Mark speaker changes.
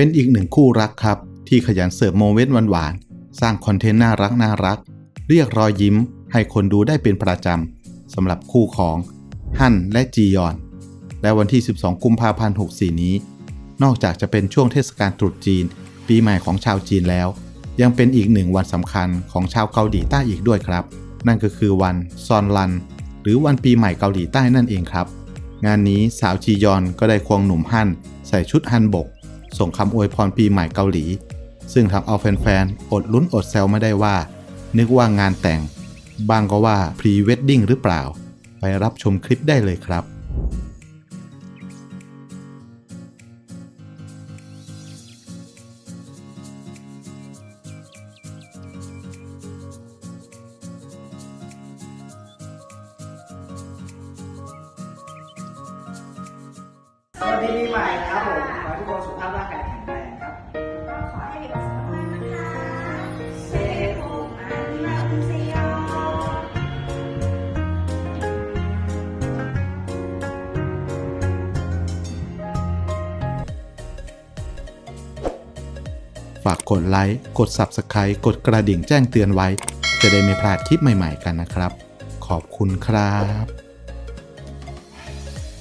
Speaker 1: เป็นอีกหนึ่งคู่รักครับ ที่ขยันเสิร์ฟโมเมนต์หวานๆสร้างคอนเทนต์น่ารักน่ารัก เรียกรอยยิ้ม ให้คนดูได้เป็นประจำสำหรับคู่ของฮั่นและจียอน และวันที่ 12 กุมภาพันธ์ 64 นี้ นอกจากจะเป็นช่วงเทศกาลตรุษจีน ปีใหม่ของชาวจีนแล้ว ยังเป็นอีกหนึ่งวันสำคัญของชาวเกาหลีใต้อีกด้วยครับ นั่นก็คือวันซอนลัน หรือวันปีใหม่เกาหลีใต้นั่นเองครับ งานนี้สาวจียอนก็ได้ควงหนุ่มฮั่นใส่ชุดฮันบก ส่งคำอวยพรปีใหม่เกาหลี ซึ่งทำเอาแฟนๆ อดลุ้นอดแซวไม่ได้ว่า นึกว่างานแต่ง บางก็ว่าพรีเวดดิ้งหรือเปล่า ไปรับชมคลิปได้เลยครับ
Speaker 2: สวัสดีปีใหม่ครับผมา
Speaker 1: กกดไลค์ กด Subscribe กดกระดิ่งแจ้งเตือนไว้ จะได้ไม่พลาดคลิปใหม่ๆกันนะครับ ขอบคุณครับ